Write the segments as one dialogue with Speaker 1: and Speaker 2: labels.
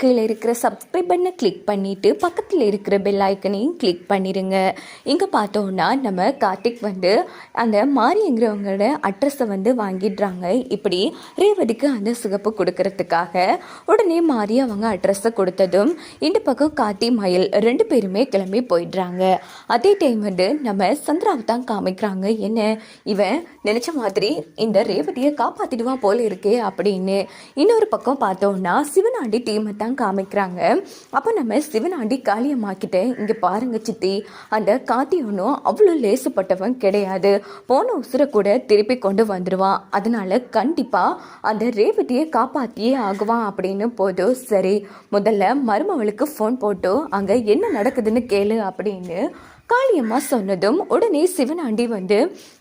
Speaker 1: கீழே இருக்கிற சப்ஸ்கிரைப் பண்ணை கிளிக் பண்ணிவிட்டு பக்கத்தில் இருக்கிற பெல் ஐக்கனையும் கிளிக் பண்ணிடுங்க இங்கே பார்த்தோன்னா நம்ம கார்த்திக் வந்து அந்த மாரியங்கிறவங்களோட அட்ரஸை வந்து வாங்கிடுறாங்க. இப்படி ரேவதிக்கு அந்த சிகப்பு கொடுக்கறதுக்காக உடனே மாறி அவங்க அட்ரஸை கொடுத்ததும் இந்த பக்கம் கார்த்தி மயில் ரெண்டு பேருமே கிளம்பி போயிடுறாங்க. அதே டைம் வந்து நம்ம சந்திராவை தான் காமிக்கிறாங்க. என்ன? இவன் நினச்ச மாதிரி இந்த ரேவதியை காப்பாற்றிடுவான் போல இருக்கே அப்படின்னு. இன்னொரு பக்கம் பார்த்தோம்னா சிவனாண்டி டீமை தான் காமிக்கிறாங்க. அப்போ நம்ம சிவனாண்டி காளியம்மாக்கிட்ட இங்கே பாருங்க சித்தி அந்த காத்தி ஒன்றும் அவ்வளோ லேசுப்பட்டவன் கிடையாது. போன உசுரை கூட திருப்பி கொண்டு வந்துடுவான் அதனால கண்டிப்பாக அந்த ரேவதியை காப்பாற்றியே ஆகுவான் அப்படின்னு போதும் சரி முதல்ல மருமவளுக்கு ஃபோன் போட்டு அங்கே என்ன நடக்குதுன்னு கேளு அப்படின்னு காளியம்மா சொன்னதும் உடனே சிவனாண்டி வந்து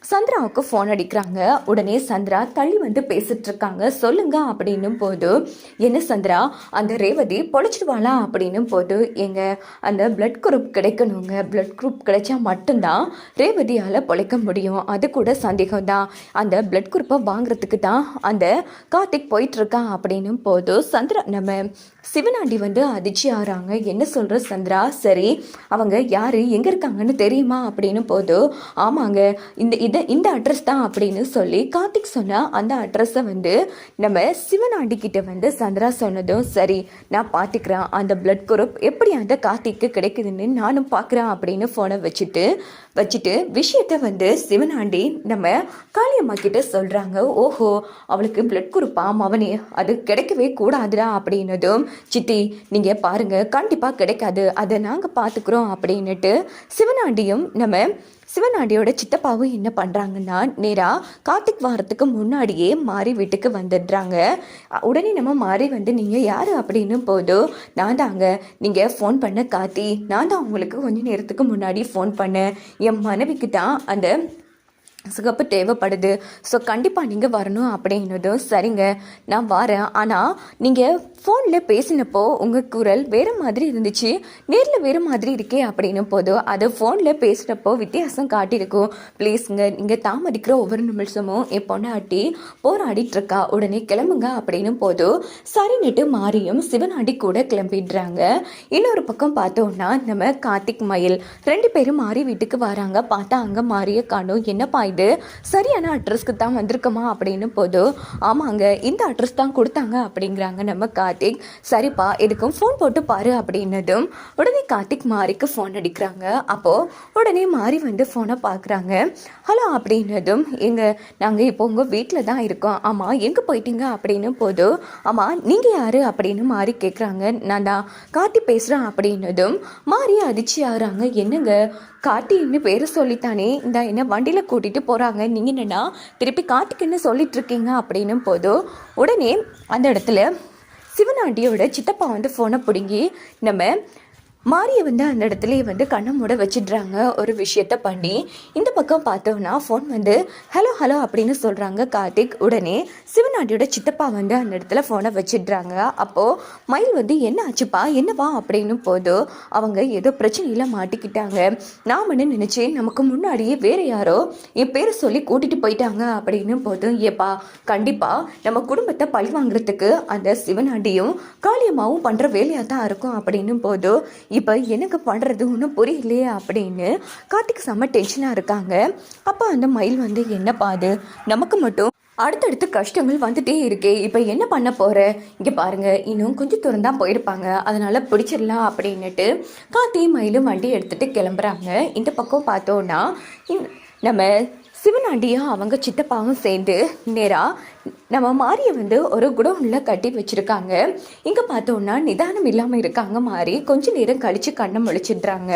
Speaker 1: சந்திராவுக்கு ஃபோன் அடிக்கிறாங்க. உடனே சந்திரா தள்ளி வந்து பேசிட்டு இருக்காங்க சொல்லுங்க அப்படின்னும் போது என்ன சந்திரா அந்த ரேவதி பொழைச்சிடுவாளா? அப்படின்னும் போது எங்க அந்த பிளட் குரூப் கிடைக்கணுங்க. பிளட் குரூப் கிடைச்சா மட்டும்தான் ரேவதியால் பொழைக்க முடியும். அது கூட சந்தேகம் தான். அந்த பிளட் குரூப்பை வாங்குறதுக்கு தான் அந்த கார்த்திக் போயிட்டுருக்கான் அப்படின்னும் போது சந்திரா நம்ம சிவனாண்டி வந்து அதிர்ச்சி ஆகிறாங்க என்ன சொல்கிற சந்திரா? சரி அவங்க யார்? எங்கே இருக்காங்க? இருக்காங்கன்னு தெரியுமா அப்படின்னு போது ஆமாங்க இந்த இதை இந்த அட்ரஸ் தான் அப்படின்னு சொல்லி கார்த்திக் சொன்ன அந்த அட்ரஸை வந்து நம்ம சிவனாண்டிக்கிட்ட வந்து சந்திரா சொன்னதும் சரி நான் பார்த்துக்கிறேன் அந்த பிளட் குரூப் எப்படி அந்த கார்த்திக்கு கிடைக்குதுன்னு நானும் பார்க்குறேன் அப்படின்னு ஃபோனை வச்சுட்டு வச்சுட்டு விஷயத்தை வந்து சிவனாண்டி நம்ம காளியம்மா கிட்ட சொல்கிறாங்க ஓஹோ அவளுக்கு பிளட் குரூப்பா அவனே அது கிடைக்கவே கூடாதுடா அப்படின்னதும் சித்தி நீங்கள் பாருங்கள் கண்டிப்பாக கிடைக்காது. அதை நாங்கள் பார்த்துக்குறோம் அப்படின்னுட்டு சிவனாண்டியும் நம்ம சிவனாண்டியோட சித்தப்பாவும் என்ன பண்ணுறாங்கன்னா நேராக கார்த்திக் வாரத்துக்கு முன்னாடியே மாறி வீட்டுக்கு வந்துடுறாங்க. உடனே நம்ம மாறி வந்து நீங்கள் யார் அப்படின்னு போதும் நான் தாங்க. நீங்கள் ஃபோன் பண்ண கார்த்தி. நான் தான் உங்களுக்கு கொஞ்ச நேரத்துக்கு முன்னாடி ஃபோன் பண்ணேன். என் மனைவிக்கு தான் அந்த சிகப்பு தேவைப்படுது. ஸோ கண்டிப்பாக நீங்கள் வரணும் அப்படின்னதும் சரிங்க. நான் வரேன். ஆனால் நீங்கள் ஃபோனில் பேசினப்போ உங்கள் குரல் வேறு மாதிரி இருந்துச்சு. நேரில் வேறு மாதிரி இருக்கே அப்படின்னு போதும் அது ஃபோனில் பேசுகிறப்போ வித்தியாசம் காட்டியிருக்கும். ப்ளீஸுங்க நீங்கள் தாமதிக்கிற ஒவ்வொரு நிமிஷமும் என் பொண்ணாட்டி போராடிட்டு உடனே கிளம்புங்க அப்படின்னு போதும் சரின்னுட்டு மாறியும் சிவனாடி கூட கிளம்பிடுறாங்க. இன்னொரு பக்கம் பார்த்தோம்னா நம்ம கார்த்திக் மயில். ரெண்டு பேரும் மாறி வீட்டுக்கு வராங்க. பார்த்தா அங்கே மாறிய காணும். என்னப்பா இது சரியான அட்ரஸ்க்கு தான் வந்திருக்கமா? அப்படின்னு போதும் ஆமாங்க இந்த அட்ரஸ் தான் கொடுத்தாங்க அப்படிங்கிறாங்க நம்ம கார்த்திக். சரிப்பா இதுக்கும் ஃபோன் போட்டு பாரு அப்படின்னதும் உடனே கார்த்திக் மாரிக்கு ஃபோன் அடிக்கிறாங்க. அப்போது உடனே மாறி வந்து ஃபோனை பார்க்குறாங்க ஹலோ அப்படின்னதும் எங்கள் நாங்கள் இப்போ உங்கள் வீட்டில் தான் இருக்கோம். ஆமாம் எங்கே போயிட்டீங்க? அப்படின்னு போதும் ஆமாம் நீங்கள் யார்? அப்படின்னு மாறி கேட்குறாங்க நான் தான் கார்த்தி பேசுகிறேன் அப்படின்னதும் மாறி அதிர்ச்சி ஆகுறாங்க. என்னங்க? கார்த்தின்னு பேரை சொல்லித்தானே இந்த என்ன வண்டியில் கூட்டிகிட்டு போகிறாங்க நீங்கள் என்னன்னா திருப்பி காட்டுக்குன்னு சொல்லிட்டு இருக்கீங்க அப்படின்னு போதும் உடனே அந்த இடத்துல சிவனாண்டியோட சித்தப்பா வந்து ஃபோனை பிடுங்கி நம்ம மாரியை வந்து அந்த இடத்துலயே வந்து கண்ணை மூட வச்சிடுறாங்க ஒரு விஷயத்த பண்ணி. இந்த பக்கம் பார்த்தோம்னா ஃபோன் வந்து ஹலோ ஹலோ அப்படின்னு சொல்கிறாங்க கார்த்திக். உடனே சிவநாட்டியோட சித்தப்பா வந்து அந்த இடத்துல ஃபோனை வச்சிடுறாங்க. அப்போது மயில் வந்து என்ன ஆச்சுப்பா? என்னவா? அப்படின்னு போதும் அவங்க ஏதோ பிரச்சனையில் மாட்டிக்கிட்டாங்க. நாமன்னு என்ன நமக்கு முன்னாடியே வேறு யாரோ என் பேரை சொல்லி கூட்டிகிட்டு போயிட்டாங்க அப்படின்னு போதும் ஏப்பா கண்டிப்பாக நம்ம குடும்பத்தை பழி வாங்குறதுக்கு அந்த சிவனாண்டியும் காளியம்மாவும் பண்ணுற வேலையாக தான் இருக்கும் அப்படின்னு போதும் இப்போ எனக்கு பண்ணுறது ஒன்றும் புரியலையே அப்படின்னு கார்த்திக் செம்ம டென்ஷனாக இருக்காங்க. அப்போ அந்த மயில் வந்து என்னப்பா அது நமக்கு மட்டும் அடுத்தடுத்து கஷ்டங்கள் வந்துட்டே இருக்கே. இப்போ என்ன பண்ண போகிற இங்கே பாருங்க இன்னும் கொஞ்சம் தூரம் தான் போயிருப்பாங்க. அதனால் பிடிச்சிடலாம் அப்படின்னுட்டு கார்த்தி மயிலும் வண்டி எடுத்துகிட்டு கிளம்புறாங்க. இந்த பக்கம் பார்த்தோன்னா நம்ம சிவனாண்டியும் அவங்க சித்தப்பாவும் சேர்ந்து நேராக நம்ம மாரியை வந்து ஒரு குடோனில் கட்டி வச்சுருக்காங்க. இங்கே பார்த்தோன்னா நிதானம் இல்லாமல் இருக்காங்க மாறி கொஞ்ச நேரம் கழித்து கண்ணை முழிச்சிடுறாங்க.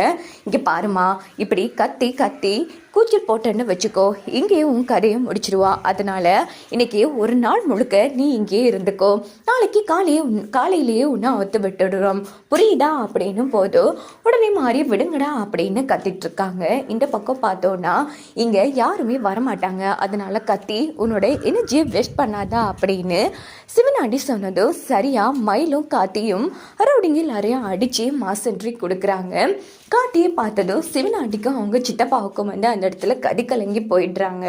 Speaker 1: இங்கே பாருமா இப்படி கத்தி கத்தி கூச்சல் போட்டேன்னு வச்சுக்கோ இங்கேயும் உன் கதையை முடிச்சிடுவா அதனால் இன்னைக்கு ஒரு நாள் முழுக்க நீ இங்கேயே இருந்துக்கோ. நாளைக்கு காலையே காலையிலேயே உன்னை ஒத்து விட்டுடுறோம். புரியுதா? அப்படின்னும் போதும் உடனே மாறி விடுங்கடா அப்படின்னு கத்திட்டு இருக்காங்க இந்த பக்கம் பார்த்தோன்னா இங்கே யாருமே வரமாட்டாங்க. அதனால கத்தி உன்னோட எனர்ஜியை வெஸ்ட் பண்ணாதா அப்படின்னு சிவனாண்டி சொன்னதும் சரியாக மயிலும் காத்தியும் ரவுடிங்க எல்லாரையும் அடித்து மாசன்றி கொடுக்குறாங்க. காட்டியை பார்த்ததும் சிவனாண்டிக்கும் அவங்க சித்தப்பாவுக்கும் வந்து அந்த இடத்துல கதி கலங்கி போயிடுறாங்க.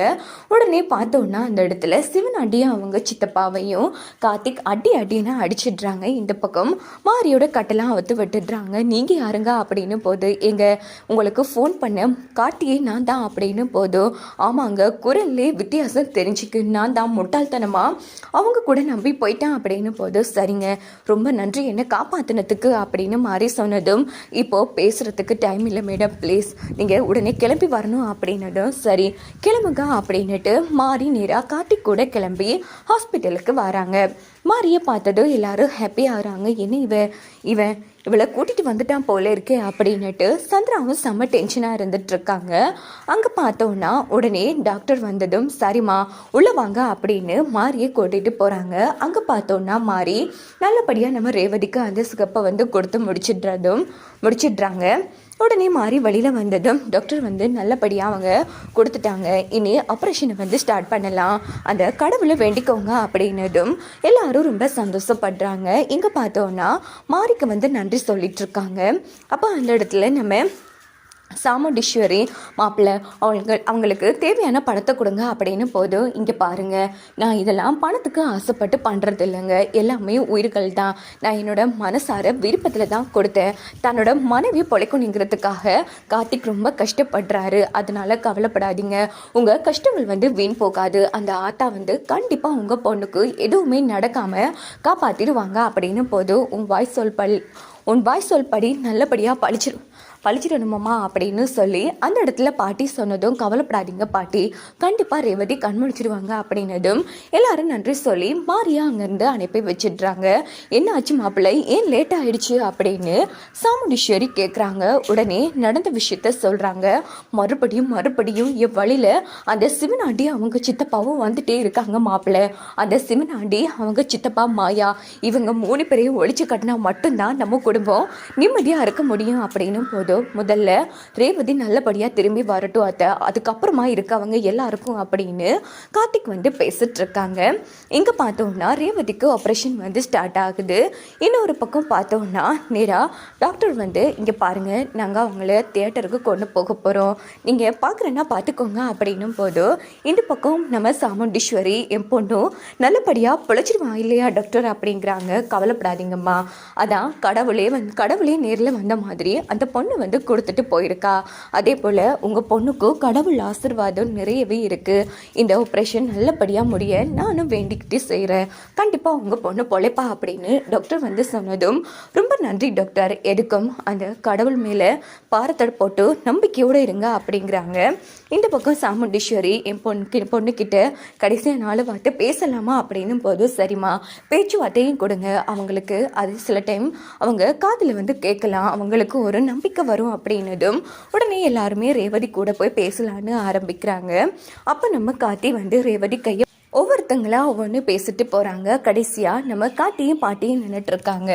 Speaker 1: உடனே பார்த்தோன்னா அந்த இடத்துல சிவனாண்டியும் அவங்க சித்தப்பாவையும் கார்த்திக் அடி அடின்னு அடிச்சிடுறாங்க. இந்த பக்கம் மாரியோட கட்டெல்லாம் அவுத்து விட்டுடுறாங்க. நீங்கள் யாருங்க? அப்படின்னு போது எங்கள் உங்களுக்கு ஃபோன் பண்ண காட்டியே நான் தான். அப்படின்னு போதும் ஆமாங்க குரல்லே வித்தியாசம் தெரிஞ்சுக்கு நான் தான் முட்டாள்தனமா அவங்க கூட நம்பி போயிட்டேன் அப்படின்னு போது சரிங்க ரொம்ப நன்றி என்னை காப்பாத்தினதுக்கு அப்படின்னு மாறி சொன்னதும் இப்போ பேசுறதுக்கு டைம் இல்லை மேடம் ப்ளீஸ் நீங்கள் உடனே கிளம்பி வரணும் அப்படின்னதும் சரி கிளம்புங்க அப்படின்னுட்டு மாறி நேராக காட்டி கூட கிளம்பி ஹாஸ்பிட்டலுக்கு வராங்க. மாரியை பார்த்ததும் எல்லாரும் ஹாப்பி என்ன இவன் இவன் இவளை கூட்டிகிட்டு வந்துட்டான் போல இருக்கே அப்படின்னுட்டு சந்திராவும் செம்ம டென்ஷனாக இருந்துட்டுருக்காங்க. அங்கே பார்த்தோன்னா உடனே டாக்டர் வந்ததும் சரிம்மா உள்ளே வாங்க அப்படின்னு மாரியை கூட்டிகிட்டு போகிறாங்க அங்கே பார்த்தோன்னா மாறி நல்லபடியாக நம்ம ரேவதிக்கு அந்த சிகப்பை வந்து கொடுத்து முடிச்சிடுறதும் முடிச்சிடுறாங்க. உடனே மாறி வழியில் வந்ததும் டாக்டர் வந்து நல்லபடியாக அவங்க கொடுத்துட்டாங்க. இனி ஆப்ரேஷனை வந்து ஸ்டார்ட் பண்ணலாம். அந்த கடவுளை வேண்டிக்கோங்க அப்படின்னதும் எல்லாரும் ரொம்ப சந்தோஷப்படுறாங்க. இங்கே பார்த்தோன்னா மாரிக்கு வந்து நன்றி சொல்லிட்டு இருக்காங்க. அப்போ அந்த இடத்துல நம்ம சாமுண்டீஸ்வரி மாப்பிள்ளை அவங்க அவங்களுக்கு தேவையான பணத்தை கொடுங்க அப்படின்னு போதும் இங்கே பாருங்கள் நான் இதெல்லாம் பணத்துக்கு ஆசைப்பட்டு பண்ணுறது இல்லைங்க. எல்லாமே உயிர்கள் தான். நான் என்னோட மனசார விருப்பத்தில் தான் கொடுத்தேன். தன்னோட மனைவி பொழைக்கணுங்கிறதுக்காக கார்த்திக் ரொம்ப கஷ்டப்படுறாரு. அதனால் கவலைப்படாதீங்க. உங்கள் கஷ்டங்கள் வந்து வீண் போகாது. அந்த ஆத்தா வந்து கண்டிப்பாக உங்கள் பொண்ணுக்கு எதுவுமே நடக்காமல் காப்பாற்றிடுவாங்க அப்படின்னு போதும் உன் வாய்ஸ் சொல் பல் உன் வாய்ஸ் சொல் படி நல்லபடியாக படிச்சிடும் பழிச்சிடணுமாம்மா அப்படின்னு சொல்லி அந்த இடத்துல பாட்டி சொன்னதும் கவலைப்படாதீங்க பாட்டி. கண்டிப்பாக ரேவதி கண்முழிச்சிடுவாங்க அப்படின்னதும் எல்லாரும் நன்றி சொல்லி மாரியா அங்கேருந்து அனுப்பி வச்சிடுறாங்க. என்ன ஆச்சு மாப்பிள்ளை? ஏன் லேட் ஆயிடுச்சு அப்படின்னு சாமுண்டீஸ்வரி கேட்குறாங்க உடனே நடந்த விஷயத்த சொல்கிறாங்க மறுபடியும் மறுபடியும் என் வழியில் அந்த சிவனாண்டி அவங்க சித்தப்பாவும் வந்துட்டே இருக்காங்க மாப்பிள்ளை. அந்த சிவனாண்டி அவங்க சித்தப்பா மாயா இவங்க மூணு பேரையும் ஒழிச்சு கட்டினா மட்டும்தான் நம்ம குடும்பம் நிம்மதியாக இருக்க முடியும் அப்படின்னு போது முதல்ல ரேவதி நல்லபடியாக திரும்பி வரட்டும் அத்தை. அதுக்கப்புறமா இருக்கவங்க எல்லாருக்கும் அப்படின்னு கார்த்திக் வந்து பேசிட்டு இருக்காங்க. இங்கே பார்த்தோம்னா ரேவதிக்கு ஆப்ரேஷன் வந்து ஸ்டார்ட் ஆகுது. இன்னொரு பக்கம் பார்த்தோம்னா நேராக டாக்டர் வந்து இங்கே பாருங்கள் நாங்கள் அவங்கள தியேட்டருக்கு கொண்டு போக போகிறோம் நீங்கள் பார்க்குறேன்னா பார்த்துக்கோங்க. அப்படின்னும் போது இந்த பக்கம் நம்ம சாமுண்டீஸ்வரி என் பொண்ணும் நல்லபடியாக பிழைச்சிருவான் இல்லையா டாக்டர் அப்படிங்கிறாங்க. கவலைப்படாதீங்கம்மா. அதான் கடவுளே வந்து கடவுளே நேரில் வந்த மாதிரி அந்த பொண்ணு வந்து கொடுத்துட்டு போயிருக்கா. அதே போல் உங்கள் பொண்ணுக்கும் கடவுள் ஆசிர்வாதம் நிறையவே இருக்குது இந்த ஆப்ரேஷன் நல்லபடியாக முடிய நானும் வேண்டிக்கிட்டு செய்கிறேன் கண்டிப்பாக உங்கள் பொண்ணு பொழைப்பா அப்படின்னு டாக்டர் வந்து சொன்னதும் ரொம்ப நன்றி டாக்டர் எதுக்கும் அந்த கடவுள் மேலே பாரத்தை போட்டு நம்பிக்கையோடு இருங்க அப்படிங்கிறாங்க. இந்த பக்கம் சாமுண்டீஸ்வரி என் பொண்ணு பொண்ணுக்கிட்ட கடைசியாக நாலு வார்த்தை பேசலாமா அப்படின்னும் போது சரிம்மா பேச்சுவார்த்தையும் கொடுங்க. அவங்களுக்கு அது சில டைம் அவங்க காதில் வந்து கேட்கலாம். அவங்களுக்கு ஒரு நம்பிக்கை வரும் அப்படின்னதும் உடனே எல்லாருமே ரேவதி கூட போய் பேசலான்னு ஆரம்பிக்கிறாங்க. அப்போ நம்ம காத்தி வந்து ரேவதி கையை ஒவ்வொருத்தங்களா ஒவ்வொன்று பேசிட்டு போகிறாங்க கடைசியாக நம்ம காட்டியும் பாட்டியும் நின்றுட்டு இருக்காங்க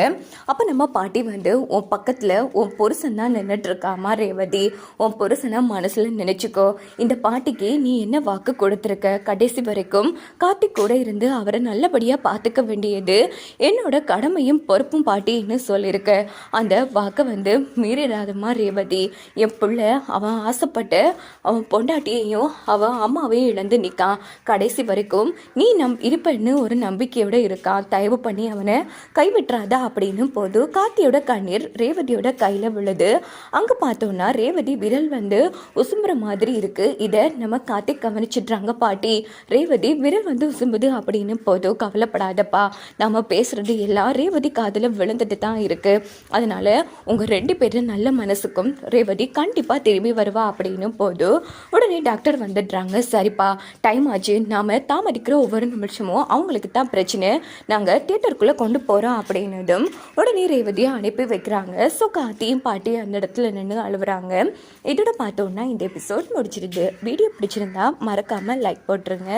Speaker 1: அப்போ நம்ம பாட்டி வந்து உன் பக்கத்தில் உன் புருஷன் தான் நின்றுட்டுருக்காமா ரேவதி? உன் புருஷனை மனசில் நினச்சிக்கோ. இந்த பாட்டிக்கு நீ என்ன வாக்கு கொடுத்துருக்க? கடைசி வரைக்கும் காட்டி கூட இருந்து அவரை நல்லபடியாக பார்த்துக்க வேண்டியது என்னோட கடமையும் பொறுப்பும் பாட்டின்னு சொல்லியிருக்க அந்த வாக்கை வந்து மீறிடாதம்மா ரேவதி. என் பிள்ளை அவன் ஆசைப்பட்ட அவன் பொண்டாட்டியையும் அவன் அம்மாவையும் இழந்து நிற்கான் கடைசி வரைக்கும் நீ நம் இருப்பன்னு ஒரு நம்பிக்கையோட இருக்கான் தயவு பண்ணி அவனை கைவிட்டுறாதா அப்படின்னு போது காத்தியோட கண்ணீர் ரேவதியோட கையில் விழுது. அங்கே பார்த்தோன்னா ரேவதி விரல் வந்து உசும்புற மாதிரி இருக்கு. இதை நம்ம காத்தி கவனிச்சிடுறாங்க பாட்டி. ரேவதி விரல் வந்து உசும்புது அப்படின்னு போது கவலைப்படாதப்பா. நம்ம பேசுறது எல்லாம் ரேவதி காதில் விழுந்துட்டு தான் இருக்கு. அதனால உங்க ரெண்டு பேரும் நல்ல மனசுக்கும் ரேவதி கண்டிப்பா திரும்பி வருவா அப்படின்னு போது உடனே டாக்டர் வந்துடுறாங்க. சரிப்பா டைம் ஆச்சு. நாம அடிக்கிற ஒவ்வொரு நிமிஷமும் அவங்களுக்கு தான் பிரச்சனை. நாங்கள் தியேட்டருக்குள்ளே கொண்டு போகிறோம் அப்படின்னதும் உடனே ரேவதியை அனுப்பி வைக்கிறாங்க. ஸோ காத்தியும் பாட்டி அந்த இடத்துல நின்று அழுவுறாங்க. இதோட பார்த்தோன்னா இந்த எபிசோட் முடிச்சிருது வீடியோ பிடிச்சிருந்தா மறக்காமல் லைக் போட்டுருங்க.